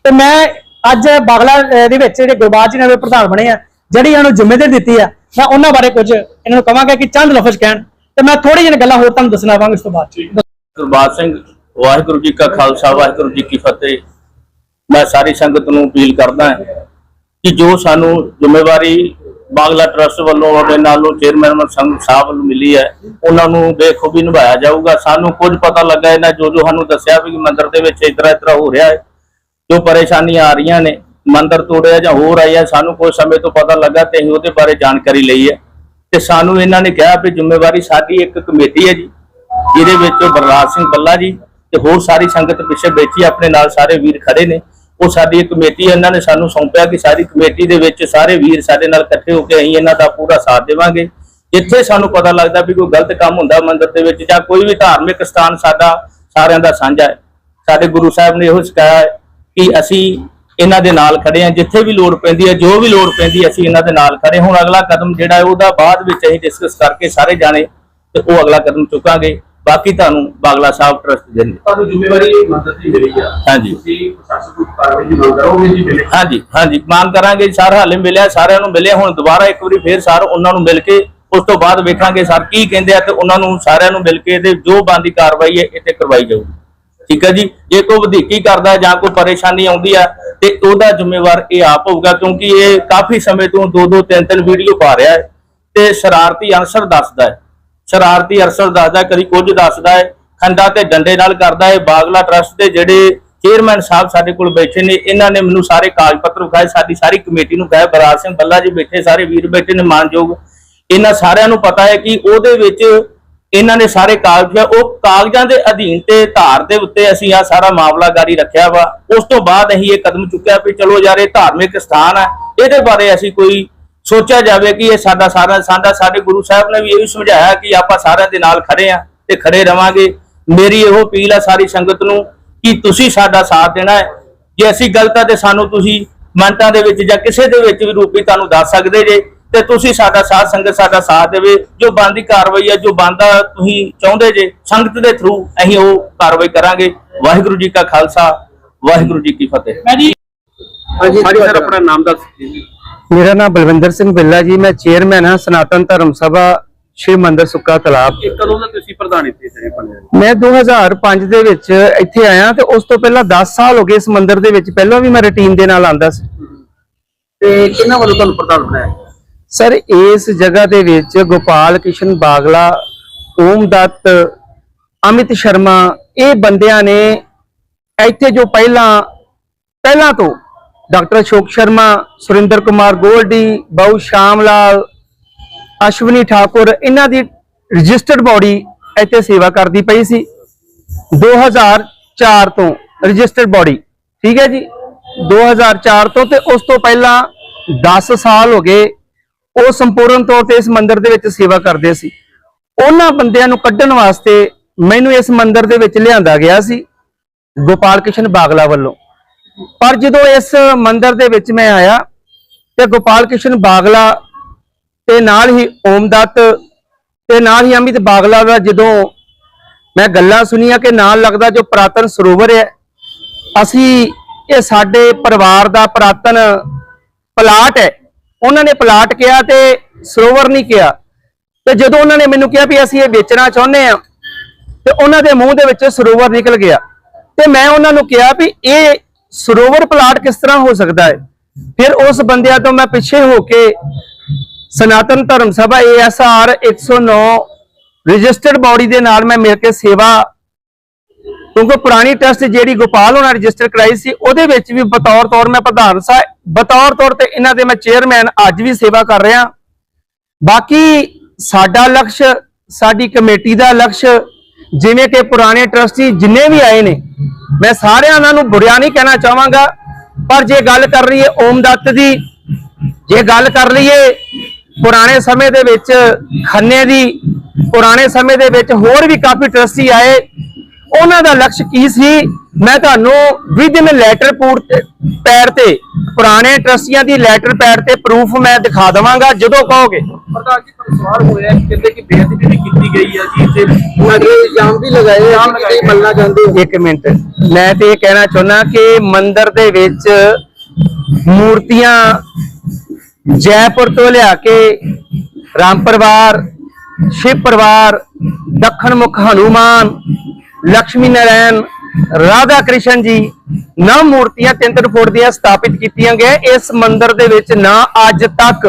ਤੇ ਮੈਂ ਅੱਜ ਬਾਗਲਾ ਦੇ ਵਿੱਚ ਜਿਹੜੇ ਗੁਰਬਾਜ ਜੀ ਨੇ ਪ੍ਰਧਾਨ ਬਣੇ ਆ, ਜਿਹੜੀ ਇਹਨਾਂ ਨੂੰ ਜ਼ਿੰਮੇਵਾਰੀ ਦਿੱਤੀ ਆ, ਮੈਂ ਉਹਨਾਂ ਬਾਰੇ ਕੁਝ ਇਹਨਾਂ ਨੂੰ ਕਹਾਂਗਾ ਕਿ ਚੰਦ ਲਫ਼ਜ਼ ਕਹਿਣ ਤੇ ਮੈਂ ਥੋੜੀ ਜਿਹੀ ਗੱਲਾਂ ਹੋਰ ਤੁਹਾਨੂੰ ਦੱਸਣਾ ਆਵਾਂਗਾ ਇਸ ਤੋਂ ਬਾਅਦ। ਗੁਰਬਾਜ ਸਿੰਘ, ਵਾਹਿਗੁਰੂ ਜੀ ਕਾ ਖਾਲਸਾ, ਵਾਹਿਗੁਰੂ ਜੀ ਕੀ ਫਤਿਹ। ਮੈਂ ਸਾਰੀ ਸੰਗਤ ਨੂੰ ਅਪੀਲ ਕਰਦਾ ਹਾਂ ਕਿ ਜੋ ਸਾਨੂੰ ਜ਼ਿੰਮੇਵਾਰੀ ਬਾਗਲਾ ਟਰਸਟ ਵੱਲੋਂ ਅਤੇ ਨਾਲੋਂ ਚੇਅਰਮੈਨ ਸੰਘ ਸਾਹਿਬ ਵੱਲੋਂ ਮਿਲੀ ਹੈ, ਉਹਨਾਂ ਨੂੰ ਬੇਖੂਬੀ ਨਿਭਾਇਆ ਜਾਊਗਾ। ਸਾਨੂੰ ਕੁਝ ਪਤਾ ਲੱਗਾ ਇਹਨਾਂ, ਜੋ ਜੋ ਸਾਨੂੰ ਦੱਸਿਆ ਵੀ ਮੰਦਿਰ ਦੇ ਵਿੱਚ ਇਤਰਾ ਇਤਰਾ ਹੋ ਰਿਹਾ ਹੈ। ਜੋ ਪਰੇਸ਼ਾਨੀਆਂ ਆ ਰਹੀਆਂ ਨੇ ਮੰਦਿਰ ਤੋੜਿਆ ਜਾਂ ਹੋਰ ਆਇਆ ਸਾਨੂੰ ਕੁਝ ਸਮੇਂ ਤੋਂ ਪਤਾ ਲੱਗਾ ਤੇ ਅਸੀਂ ਉਹਦੇ ਬਾਰੇ ਜਾਣਕਾਰੀ ਲਈ ਹੈ। ਤੇ ਸਾਨੂੰ ਇਹਨਾਂ ਨੇ ਕਿਹਾ ਵੀ ਜ਼ਿੰਮੇਵਾਰੀ ਸਾਡੀ ਇੱਕ ਕਮੇਟੀ ਹੈ ਜੀ ਜਿਹਦੇ ਵਿੱਚ ਬਲਰਾਜ ਸਿੰਘ ਬੱਲਾ ਜੀ ਤੇ ਹੋਰ ਸਾਰੀ ਸੰਗਤ ਪਿੱਛੇ ਬੈਠੀ ਆਪਣੇ ਨਾਲ ਸਾਰੇ ਵੀਰ ਖੜੇ ਨੇ। ਉਹ ਸਾਡੀ ਕਮੇਟੀ ਹੈ, ਇਹਨਾਂ ਨੇ ਸਾਨੂੰ ਸੌਂਪਿਆ ਕਿ ਸਾਰੀ ਕਮੇਟੀ ਦੇ ਵਿੱਚ ਸਾਰੇ ਵੀਰ ਸਾਡੇ ਨਾਲ ਇਕੱਠੇ ਹੋ ਕੇ ਅਸੀਂ ਇਹਨਾਂ ਦਾ ਪੂਰਾ ਸਾਥ ਦੇਵਾਂਗੇ। ਜਿੱਥੇ ਸਾਨੂੰ ਪਤਾ ਲੱਗਦਾ ਵੀ ਕੋਈ ਗਲਤ ਕੰਮ ਹੁੰਦਾ ਮੰਦਿਰ ਦੇ ਵਿੱਚ ਜਾਂ ਕੋਈ ਵੀ ਧਾਰਮਿਕ ਸਥਾਨ ਸਾਡਾ ਸਾਰਿਆਂ ਦਾ ਸਾਂਝਾ ਹੈ। ਸਾਡੇ ਗੁਰੂ ਸਾਹਿਬ ਨੇ ਇਹੋ ਸਿਖਾਇਆ ਹੈ ਕਿ ਅਸੀਂ ਇਹਨਾਂ ਦੇ ਨਾਲ ਖੜੇ ਹਾਂ ਜਿੱਥੇ ਵੀ ਲੋੜ ਪੈਂਦੀ ਹੈ ਜੋ ਵੀ ਲੋੜ ਪੈਂਦੀ ਹੈ ਅਸੀਂ ਇਹਨਾਂ ਦੇ ਨਾਲ ਖੜੇ ਹੁਣ ਅਗਲਾ ਕਦਮ ਜਿਹੜਾ ਹੈ ਉਹਦਾ ਬਾਅਦ ਵਿੱਚ ਅਸੀਂ ਡਿਸਕਸ ਕਰਕੇ ਸਾਰੇ ਜਾਣੇ ਤੇ ਉਹ ਅਗਲਾ ਕਦਮ ਚੁੱਕਾਂਗੇ। ਬਾਕੀ ਤੁਹਾਨੂੰ ਬਾਗਲਾ ਸਾਹਿਬ ਟਰਸਟ ਦੇਣਗੇ। ਤੁਹਾਨੂੰ ਜ਼ਿੰਮੇਵਾਰੀ ਮੰਦਰ ਦੀ ਮਿਲੀ ਆ। ਹਾਂਜੀ। ਤੁਸੀਂ ਪ੍ਰਸ਼ਾਸਨ ਨੂੰ ਕਾਰਵਾਈ ਦੀ ਮੰਗ ਕਰੋਗੇ ਜੀ ਮਿਲੇ। ਹਾਂਜੀ ਹਾਂਜੀ। ਮੰਗ ਕਰਾਂਗੇ ਸਰ ਹਾਲੇ ਮਿਲਿਆ ਸਾਰਿਆਂ ਨੂੰ ਮਿਲਿਆ ਹੁਣ ਦੁਬਾਰਾ ਇੱਕ ਵਾਰੀ ਫੇਰ ਸਰ ਉਹਨਾਂ ਨੂੰ ਮਿਲ ਕੇ ਉਸ ਤੋਂ ਬਾਅਦ ਵੇਖਾਂਗੇ ਸਰ ਕੀ ਕਹਿੰਦੇ ਆ ਤੇ ਉਹਨਾਂ ਨੂੰ ਸਾਰਿਆਂ ਨੂੰ ਮਿਲ ਕੇ ਤੇ ਜੋ ਬੰਦੀ ਕਾਰਵਾਈ ਹੈ ਇਹ ਤੇ ਕਰਵਾਈ ਜਾਊਗੀ। ਠੀਕ ਹੈ ਜੀ? ਜੇ ਕੋਈ ਵਧੀਕੀ ਕਰਦਾ ਜਾਂ ਕੋਈ ਪਰੇਸ਼ਾਨੀ ਆਉਂਦੀ ਆ, ਤੇ ਉਹਦਾ ਜ਼ਿੰਮੇਵਾਰ ਇਹ ਆਪ ਹੋਊਗਾ, ਕਿਉਂਕਿ ਇਹ ਕਾਫੀ ਸਮੇਂ ਤੋਂ ਦੋ ਦੋ ਤਿੰਨ ਤਿੰਨ ਵੀਡੀਓ ਪਾ ਰਿਹਾ ਹੈ ਤੇ ਸ਼ਰਾਰਤੀ ਅਨਸਰ ਦੱਸਦਾ ਹੈ। ਸ਼ਰਾਰਤੀ ਅਨਸਰ ਦੱਸਦਾ, ਕਦੀ ਕੁਝ ਦੱਸਦਾ ਹੈ, ਖੰਡਾ ਤੇ ਡੰਡੇ ਨਾਲ ਕਰਦਾ ਹੈ, ਬਾਗਲਾ ਟਰਸਟ ਦੇ ਜਿਹੜੇ ਚੇਅਰਮੈਨ ਸਾਹਿਬ ਸਾਡੇ ਕੋਲ ਬੈਠੇ ਨੇ, ਇਹਨਾਂ ਨੇ ਮੈਨੂੰ ਸਾਰੇ ਕਾਗਜ਼ ਪੱਤਰ ਵਿਖਾਏ, ਸਾਡੀ ਸਾਰੀ ਕਮੇਟੀ ਨੂੰ ਕਹੇ ਬਰਾੜ ਸਿੰਘ ਬੱਲਾ ਜੀ ਬੈਠੇ, ਸਾਰੇ ਵੀਰ ਬੈਠੇ ਨੇ, ਮਾਨਯੋਗ। ਇਹਨਾਂ ਸਾਰਿਆਂ ਨੂੰ ਪਤਾ ਹੈ ਕਿ ਉਹਦੇ ਵਿੱਚ ਇਹਨਾਂ ਨੇ ਸਾਰੇ ਕਾਗਜ਼ ਉਹ ਕਾਗਜ਼ਾਂ ਦੇ ਅਧੀਨ ਤੇ ਧਾਰ ਦੇ ਉੱਤੇ ਅਸੀਂ ਆ ਸਾਰਾ ਮਾਮਲਾ ਜਾਰੀ ਰੱਖਿਆ ਵਾ। ਉਸ ਤੋਂ ਬਾਅਦ ਅਸੀਂ ਇਹ ਕਦਮ ਚੁੱਕਿਆ ਵੀ ਚਲੋ ਯਾਰ, ਇਹ ਧਾਰਮਿਕ ਸਥਾਨ ਹੈ ਇਹਦੇ ਬਾਰੇ ਅਸੀਂ ਕੋਈ ਸੋਚਿਆ ਜਾਵੇ ਕਿ ਇਹ ਸਾਡਾ ਸਾਰਾ ਸਾਡਾ, ਸਾਡੇ ਗੁਰੂ ਸਾਹਿਬ ਨੇ ਵੀ ਇਹ ਵੀ ਸਮਝਾਇਆ ਕਿ ਆਪਾਂ ਸਾਰਿਆਂ ਦੇ ਨਾਲ ਖੜੇ ਆ ਤੇ ਖੜੇ ਰਵਾਂਗੇ। ਮੇਰੀ ਇਹੋ ਅਪੀਲ ਆ ਸਾਰੀ ਸੰਗਤ ਨੂੰ ਕਿ ਤੁਸੀਂ ਸਾਡਾ ਸਾਥ ਦੇਣਾ ਹੈ। ਜੇ ਅਸੀਂ ਗਲਤ ਆ ਤੇ ਸਾਨੂੰ ਤੁਸੀਂ ਮੰਤਾਂ ਦੇ ਵਿੱਚ ਜਾਂ ਕਿਸੇ ਦੇ ਵਿੱਚ ਵੀ ਰੂਪੀ ਤੁਹਾਨੂੰ ਦੱਸ ਸਕਦੇ ਜੇ। ਤੇ ਤੁਸੀਂ ਸਾਡਾ ਸਾਥ ਸੰਗਤ ਸਾਡਾ ਸਾਥ ਦੇਵੇ। ਜੋ ਬੰਦੀ ਕਾਰਵਾਈ ਹੈ ਜੋ ਬੰਦਾ ਤੁਸੀਂ ਚਾਹੁੰਦੇ ਜੇ ਸੰਗਤ ਦੇ ਥਰੂ ਅਸੀਂ ਉਹ ਕਾਰਵਾਈ ਕਰਾਂਗੇ। ਵਾਹਿਗੁਰੂ ਜੀ ਕਾ ਖਾਲਸਾ ਵਾਹਿਗੁਰੂ ਜੀ ਕੀ ਫਤਿਹ। ਹਾਂਜੀ ਸਰ ਆਪਣਾ ਨਾਮ ਦੱਸ ਦਿਓ ਜੀ। ਮੇਰਾ ਨਾਮ ਬਲਵਿੰਦਰ ਸਿੰਘ ਬਿੱਲਾ ਜੀ ਮੈਂ ਚੇਅਰਮੈਨ ਹਾਂ ਸਨਾਤਨ ਧਰਮ ਸਭਾ ਸ਼੍ਰੀ ਮੰਦਰ ਸੁੱਕਾ ਤਲਾਬ। ਇਹ ਕਦੋਂ ਦਾ ਤੁਸੀਂ ਪ੍ਰਧਾਨ ਇੱਥੇ ਸਰੇ ਬਣਿਆ ਜੀ? ਮੈਂ 2005 ਦੇ ਵਿੱਚ ਇੱਥੇ ਆਇਆ ਤੇ ਉਸ ਤੋਂ ਪਹਿਲਾਂ 10 ਸਾਲ ਹੋ ਗਏ ਇਸ ਮੰਦਿਰ ਦੇ ਵਿੱਚ। ਪਹਿਲਾਂ ਵੀ ਮੈਂ ਰੁਟੀਨ ਦੇ ਨਾਲ ਆਂਦਾ ਸੀ। ਤੇ ਕਿਹਨਾਂ ਵੱਲੋਂ ਤੁਹਾਨੂੰ ਪ੍ਰਧਾਨ ਬਣਾਇਆ? ਸਰ, ਇਸ ਜਗ੍ਹਾ ਦੇ ਵਿੱਚ ਗੋਪਾਲ ਕਿਸ਼ਨ ਬਾਗਲਾ, ਓਮ ਦੱਤ, ਅਮਿਤ ਸ਼ਰਮਾ, ਇਹ ਬੰਦਿਆਂ ਨੇ ਇੱਥੇ ਜੋ ਪਹਿਲਾਂ ਪਹਿਲਾਂ ਤੋਂ ਡਾਕਟਰ ਅਸ਼ੋਕ ਸ਼ਰਮਾ, ਸੁਰਿੰਦਰ ਕੁਮਾਰ ਗੋਲਡੀ ਬਾਉ ਸ਼ਾਮ ਲਾਲ ਅਸ਼ਵਨੀ ਠਾਕੁਰ, ਇਹਨਾਂ ਦੀ ਰਜਿਸਟਰਡ ਬਾਡੀ ਇੱਥੇ ਸੇਵਾ ਕਰਦੀ ਪਈ ਸੀ। 2004 ਤੋਂ ਰਜਿਸਟਰਡ ਬਾਡੀ, ਠੀਕ ਹੈ ਜੀ? 2004 ਤੋਂ ਤੇ ਉਸ ਤੋਂ ਪਹਿਲਾਂ 10 ਸਾਲ ਹੋ ਗਏ ਉਹ ਸੰਪੂਰਨ ਤੌਰ ਤੇ ਇਸ ਮੰਦਿਰ ਦੇ ਵਿੱਚ ਸੇਵਾ ਕਰਦੇ ਸੀ। ਉਹਨਾਂ ਬੰਦਿਆਂ ਨੂੰ ਕੱਢਣ ਵਾਸਤੇ ਮੈਨੂੰ ਇਸ ਮੰਦਿਰ ਦੇ ਵਿੱਚ ਲਿਆਂਦਾ ਗਿਆ ਸੀ, ਗੋਪਾਲ ਕ੍ਰਿਸ਼ਨ ਬਾਗਲਾ ਵੱਲੋਂ। ਪਰ ਜਦੋਂ ਇਸ ਮੰਦਿਰ ਦੇ ਵਿੱਚ ਮੈਂ ਆਇਆ, ਤੇ ਗੋਪਾਲ ਕ੍ਰਿਸ਼ਨ ਬਾਗਲਾ ਤੇ ਨਾਲ ਹੀ ਓਮ ਦੱਤ ਤੇ ਨਾਲ ਹੀ ਅਮਿਤ ਬਾਗਲਾ ਦਾ ਜਦੋਂ ਮੈਂ ਗੱਲਾਂ ਸੁਣੀਆਂ ਕਿ ਨਾਲ ਲੱਗਦਾ ਜੋ ਪ੍ਰਾਤਨ ਸਰੋਵਰ ਹੈ, ਅਸੀਂ ਇਹ ਸਾਡੇ ਪਰਿਵਾਰ ਦਾ ਪ੍ਰਾਤਨ ਪਲਾਟ ਹੈ। ਉਹਨਾਂ ਨੇ ਪਲਾਟ ਕਿਹਾ ਤੇ ਸਰੋਵਰ ਨਹੀਂ ਕਿਹਾ। ਤੇ ਜਦੋਂ ਉਹਨਾਂ ਨੇ ਮੈਨੂੰ ਕਿਹਾ ਵੀ ਅਸੀਂ ਇਹ ਵੇਚਣਾ ਚਾਹੁੰਦੇ ਆ ਤੇ ਉਹਨਾਂ ਦੇ ਮੂੰਹ ਦੇ ਵਿੱਚ ਸਰੋਵਰ ਨਿਕਲ ਗਿਆ। ਤੇ ਮੈਂ ਉਹਨਾਂ ਨੂੰ ਕਿਹਾ ਵੀ ਇਹ ਸਰੋਵਰ ਪਲਾਟ ਕਿਸ ਤਰ੍ਹਾਂ ਹੋ ਸਕਦਾ ਹੈ? ਫਿਰ ਉਸ ਬੰਦਿਆਂ ਤੋਂ ਮੈਂ ਪਿੱਛੇ ਹੋ ਕੇ ਸਨਾਤਨ ਧਰਮ ਸਭਾ ਏਐਸਆਰ 109 ਰਜਿਸਟਰਡ ਬਾਡੀ ਦੇ ਨਾਲ ਮੈਂ ਮਿਲ ਕੇ ਸੇਵਾ, ਕਿਉਂਕਿ ਪੁਰਾਣੀ ਟੈਸਟ ਜਿਹੜੀ ਗੋਪਾਲ ਹੋਣਾ ਰਜਿਸਟਰ ਕਰਾਈ ਸੀ, ਉਹਦੇ ਵਿੱਚ ਵੀ ਬਤੌਰ ਤੌਰ ਮੈਂ ਪ੍ਰਧਾਨ ਸਾਹਿਬ ਬਤੌਰ ਤੌਰ ਤੇ ਇਹਨਾਂ ਦੇ ਮੈਂ ਚੇਅਰਮੈਨ ਅੱਜ ਵੀ ਸੇਵਾ ਕਰ ਰਿਹਾ। ਬਾਕੀ ਸਾਡਾ ਲਕਸ਼, ਸਾਡੀ ਕਮੇਟੀ ਦਾ ਲਕਸ਼, ਜਿਵੇਂ ਕਿ ਪੁਰਾਣੇ ਟਰਸਟੀ ਜਿੰਨੇ ਵੀ ਆਏ ਨੇ, ਮੈਂ ਸਾਰਿਆਂ ਨਾਲ ਨੂੰ ਬੁਰਿਆ ਨਹੀਂ ਕਹਿਣਾ ਚਾਹਾਂਗਾ, ਪਰ ਜੇ ਗੱਲ ਕਰ ਲਈਏ ਓਮ ਦੱਤ ਦੀ, ਜੇ ਗੱਲ ਕਰ ਲਈਏ ਪੁਰਾਣੇ ਸਮੇਂ ਦੇ ਵਿੱਚ ਖੰਨੇ ਦੀ, ਪੁਰਾਣੇ ਸਮੇਂ ਦੇ ਵਿੱਚ ਹੋਰ ਵੀ ਕਾਫੀ ਟਰਸਟੀ ਆਏ ਉਹਨਾਂ ਦਾ ਲਕਸ਼ ਕੀ ਸੀ? ਮੈਂ ਤੁਹਾਨੂੰ ਵਿਦਿਨ ਲੈਟਰ ਪੂਰ ਤੇ ਪੈਰ ਤੇ ਪੁਰਾਣੇ ਟਰਸਟੀਆਂ ਦੀ ਲੈਟਰ ਪੈਡ ਤੇ ਪ੍ਰੂਫ ਮੈਂ ਦਿਖਾ ਦਵਾਂਗਾ ਜਦੋਂ ਕਹੋਗੇ। ਪ੍ਰਧਾਨ ਜੀ ਪਰ ਸਵਾਲ ਹੋਇਆ ਕਿ ਕਹਿੰਦੇ ਕਿ ਬੇਅਦਬੀ ਵੀ ਕੀਤੀ ਗਈ ਹੈ ਜੀ ਇੱਥੇ ਇਲਜ਼ਾਮ ਵੀ ਲਗਾਏ ਇਲਜ਼ਾਮ ਲਗਾਏ ਮੱਲਣਾ ਚਾਹੁੰਦੇ ਹੋ ਇੱਕ ਮਿੰਟ। ਮੈਂ ਤੇ ਇਹ ਕਹਿਣਾ ਚਾਹੁੰਦਾ ਕਿ ਮੰਦਿਰ ਦੇ ਵਿੱਚ ਮੂਰਤੀਆਂ ਜੈਪੁਰ ਤੋਂ ਲਿਆ ਕੇ ਰਾਮ ਪਰਿਵਾਰ ਸ਼ਿਵ ਪਰਿਵਾਰ ਦੱਖਣ ਮੁਖ ਹਨੂਮਾਨ ਲక్ష్ਮੀ ਨਾਰਾਇਣ ਰਾਧਾ ਕ੍ਰਿਸ਼ਨ ਜੀ ਨਵ ਮੂਰਤੀਆਂ ਤਿੰਨ ਤਿੰਨ ਫੁੱਟ ਦੀਆਂ ਸਥਾਪਿਤ ਕੀਤੀਆਂ ਗਏ ਇਸ ਮੰਦਿਰ ਦੇ ਵਿੱਚ ਨਾ ਅੱਜ ਤੱਕ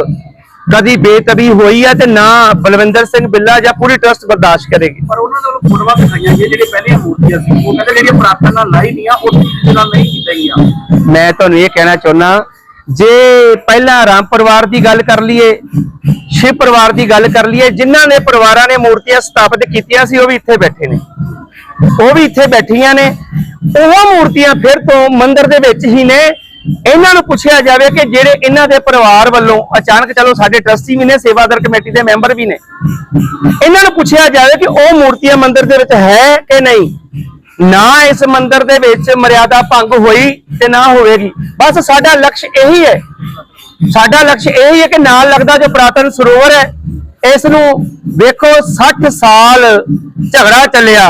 ਕਦੀ ਬੇਤਬੀ ਹੋਈ ਹੈ ਤੇ ਨਾ ਬਲਵਿੰਦਰ ਸਿੰਘ ਬਿੱਲਾ ਜਾਂ ਪੂਰੀ ਟਰਸਟ ਬਰਦਾਸ਼ਤ ਕਰੇਗੀ। ਪਰ ਉਹਨਾਂ ਵੱਲੋਂ ਫੋਟੋਆਂ ਦਿਖਾਈਆਂ ਗਈਆਂ ਜਿਹੜੇ ਪਹਿਲੀਆਂ ਮੂਰਤੀਆਂ ਸੀ। ਉਹ ਕਹਿੰਦੇ ਜਿਹੜੀਆਂ ਪ੍ਰਾਰਥਨਾ ਨਾਲ ਲਾਈ ਦੀਆਂ ਉਹ ਨਾਲ ਨਹੀਂ ਕੀਤੀਆਂ ਗਈਆਂ। ਮੈਂ ਤੁਹਾਨੂੰ ਇਹ ਕਹਿਣਾ ਚਾਹੁੰਦਾ ਜੇ ਪਹਿਲਾਂ ਰਾਮ ਪਰਿਵਾਰ ਦੀ ਗੱਲ ਕਰ ਲਈਏ ਸ਼ਿਵ ਪਰਿਵਾਰ ਦੀ ਗੱਲ ਕਰ ਲਈਏ ਜਿਨ੍ਹਾਂ ਨੇ ਪਰਿਵਾਰਾਂ ਨੇ ਮੂਰਤੀਆਂ ਸਥਾਪਿਤ ਕੀਤੀਆਂ ਸੀ ਉਹ ਵੀ ਇੱਥੇ ਬੈਠੇ ਨੇ। ਉਹ ਵੀ ਇੱਥੇ ਬੈਠੀਆਂ ਨੇ। ਉਹ ਮੂਰਤੀਆਂ ਫਿਰ ਤੋਂ ਮੰਦਿਰ ਦੇ ਵਿੱਚ ਹੀ ਨੇ। ਇਹਨਾਂ ਨੂੰ ਪੁੱਛਿਆ ਜਾਵੇ ਕਿ ਜਿਹੜੇ ਇਹਨਾਂ ਦੇ ਪਰਿਵਾਰ ਵੱਲੋਂ ਅਚਾਨਕ ਚਲੋ ਸਾਡੇ ਟਰਸਟੀ ਵੀ ਨੇ, ਸੇਵਾਦਾਰ ਕਮੇਟੀ ਦੇ ਮੈਂਬਰ ਵੀ ਨੇ। ਇਹਨਾਂ ਨੂੰ ਪੁੱਛਿਆ ਜਾਵੇ ਕਿ ਉਹ ਮੂਰਤੀਆਂ ਮੰਦਿਰ ਦੇ ਵਿੱਚ ਹੈ ਕਿ ਨਹੀਂ? ਨਾ ਇਸ ਮੰਦਿਰ ਦੇ ਵਿੱਚ ਮਰਿਆਦਾ ਭੰਗ ਹੋਈ ਤੇ ਨਾ ਹੋਵੇਗੀ। ਬਸ ਸਾਡਾ ਲਕਸ਼ ਇਹੀ ਹੈ। ਸਾਡਾ ਲਕਸ਼ ਇਹੀ ਹੈ ਕਿ ਨਾਲ ਲੱਗਦਾ ਜੋ ਪ੍ਰਾਤਨ ਸਰੋਵਰ ਹੈ ਇਸ ਨੂੰ ਵੇਖੋ 60 ਸਾਲ ਝਗੜਾ ਚੱਲਿਆ।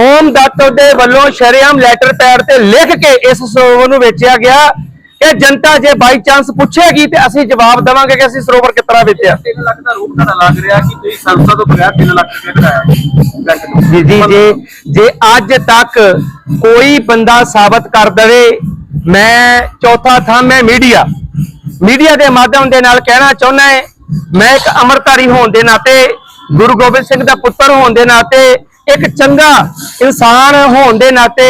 ਓਮ ਦੱਤ ਦੇ ਵੱਲੋਂ ਸ਼ਰੇਆਮ ਲੈਟਰ ਪੈਡ ਤੇ ਲਿਖ ਕੇ ਇਸ ਸਰੋਵਰ ਨੂੰ ਵੇਚਿਆ ਗਿਆ। ਕਿ ਜਨਤਾ ਜੇ ਬਾਈ ਚਾਂਸ ਪੁੱਛੇਗੀ ਤੇ ਅਸੀਂ ਜਵਾਬ ਦੇਵਾਂਗੇ ਕਿ ਅਸੀਂ ਸਰੋਵਰ ਤਰ੍ਹਾਂ ਵੇਚਿਆ। 3 ਲੱਖ ਦਾ ਰੂਪ ਤੁਹਾਡਾ ਲੱਗ ਰਿਹਾ ਕਿ ਤੁਸੀਂ ਸੰਸਦ ਤੋਂ ਬਗੈਰ 3 ਲੱਖ ਰੁਪਏ ਜੀ ਜੀ ਜੇ ਜੇ ਅੱਜ ਤੱਕ ਕੋਈ ਬੰਦਾ ਸਾਬਤ ਕਰ ਦਵੇ ਮੈਂ ਚੌਥਾ ਥਾਂ ਮੈਂ ਮੀਡੀਆ ਮੀਡੀਆ ਦੇ ਮਾਧਿਅਮ ਦੇ ਨਾਲ ਕਹਿਣਾ ਚਾਹੁੰਦਾ ਹੈ ਮੈਂ ਇੱਕ ਅਮਰਤਾਰੀ ਹੋਣ ਦੇ ਨਾਤੇ, ਗੁਰੂ ਗੋਬਿੰਦ ਸਿੰਘ ਦਾ ਪੁੱਤਰ ਹੋਣ ਦੇ ਨਾਤੇ, ਇੱਕ ਚੰਗਾ ਇਨਸਾਨ ਹੋਣ ਦੇ ਨਾਤੇ,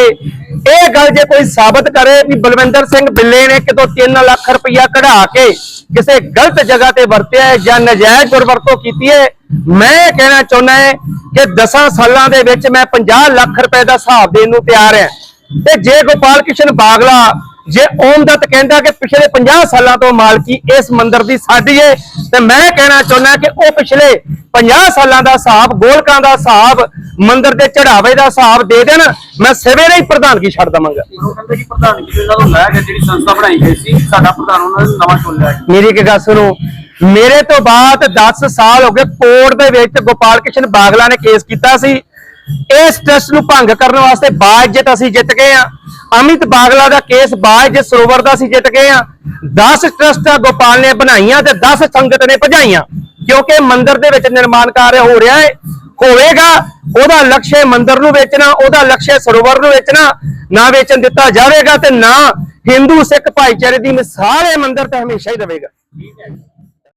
ਇਹ ਗੱਲ ਜੇ ਕੋਈ ਸਾਬਤ ਕਰੇ ਵੀ ਬਲਵਿੰਦਰ ਸਿੰਘ ਬਿੱਲੇ ਨੇ ਕਿਤੋਂ 3 ਲੱਖ ਰੁਪਇਆ ਕਢਾ ਕੇ ਕਿਸੇ ਗਲਤ ਜਗ੍ਹਾ ਤੇ ਵਰਤਿਆ ਹੈ ਜਾਂ ਨਜਾਇਜ਼ ਦੁਰਵਰਤੋਂ ਕੀਤੀ ਹੈ, ਮੈਂ ਇਹ ਕਹਿਣਾ ਚਾਹੁੰਦਾ ਹਾਂ ਕਿ 10 ਸਾਲਾਂ ਦੇ ਵਿੱਚ ਮੈਂ 50 ਲੱਖ ਰੁਪਏ ਦਾ ਹਿਸਾਬ ਦੇਣ ਨੂੰ ਤਿਆਰ ਹਾਂ। ਤੇ ਜੇ ਗੋਪਾਲ ਕ੍ਰਿਸ਼ਨ ਬਾਗਲਾ ਜੇ ਓਮ ਦੱਤ ਕਹਿੰਦਾ ਕਿ ਪਿਛਲੇ 50 ਸਾਲਾਂ ਤੋਂ ਮਾਲਕੀ ਇਸ ਮੰਦਿਰ ਦੀ ਸਾਡੀ ਏ ਤੇ ਮੈਂ ਕਹਿਣਾ ਚਾਹੁੰਦਾ ਕਿ ਉਹ ਪਿਛਲੇ 50 ਸਾਲਾਂ ਦਾ ਹਿਸਾਬ ਗੋਲਕਾਂ ਦਾ ਹਿਸਾਬ ਮੰਦਿਰ ਦੇ ਚੜਾਵੇ ਦਾ ਹਿਸਾਬ ਦੇ ਦੇਣ ਮੈਂ ਸਵੇਰੇ ਹੀ ਪ੍ਰਧਾਨਗੀ ਛੱਡ ਦਵਾਂਗਾ। ਉਹ ਕਹਿੰਦੇ ਕਿ ਪ੍ਰਧਾਨ ਜੀ ਇਹਨਾਂ ਨੂੰ ਲੈ ਕੇ ਜਿਹੜੀ ਸੰਸਥਾ ਬਣਾਈ ਗਈ ਸੀ ਸਾਡਾ ਪ੍ਰਧਾਨ ਉਹਨਾਂ ਨੇ ਨਵਾਂ ਚੁਣ ਲਿਆ ਮੇਰੀ ਇੱਕ ਗੱਲ ਸੁਣੋ ਮੇਰੇ ਤੋਂ ਬਾਅਦ 10 ਸਾਲ ਹੋ ਗਏ ਕੋਰਟ ਦੇ ਵਿੱਚ ਗੋਪਾਲ ਕ੍ਰਿਸ਼ਨ ਬਾਗਲਾ ਨੇ ਕੇਸ ਕੀਤਾ ਸੀ। ਇਸ ਟਰਸਟ ਨੂੰ ਭੰਗ ਕਰਨ ਵਾਸਤੇ ਬਾਇਜਤ ਅਸੀਂ ਜਿੱਤ ਗਏ ਆ ਅਮਿਤ ਬਾਗਲਾ ਦਾ ਕੇਸ ਬਾਇਜਤ ਸਰੋਵਰ ਦਾ ਅਸੀਂ ਜਿੱਤ ਗਏ ਆ। 10 ਟਰਸਟਾਂ ਗੋਪਾਲ ਨੇ ਬਣਾਈਆਂ ਤੇ 10 ਸੰਗਤ ਨੇ ਭਜਾਈਆਂ। ਕਿਉਂਕਿ ਮੰਦਿਰ ਦੇ ਵਿੱਚ ਨਿਰਮਾਣ ਕਾਰਜ ਹੋ ਰਿਹਾ ਹੈ ਹੋਵੇਗਾ, ਉਹਦਾ ਲਕਸ਼ ਮੰਦਿਰ ਨੂੰ ਵੇਚਣਾ, ਉਹਦਾ ਲਕਸ਼ ਸਰੋਵਰ ਨੂੰ ਵੇਚਣਾ, ਨਾ ਵੇਚਣ ਦਿੱਤਾ ਜਾਵੇਗਾ ਤੇ ਨਾ ਹਿੰਦੂ ਸਿੱਖ ਭਾਈਚਾਰੇ ਦੀ ਮਿਸਾਲ ਇਹ ਮੰਦਿਰ ਤੇ ਹਮੇਸ਼ਾ ਹੀ ਰਹੇਗਾ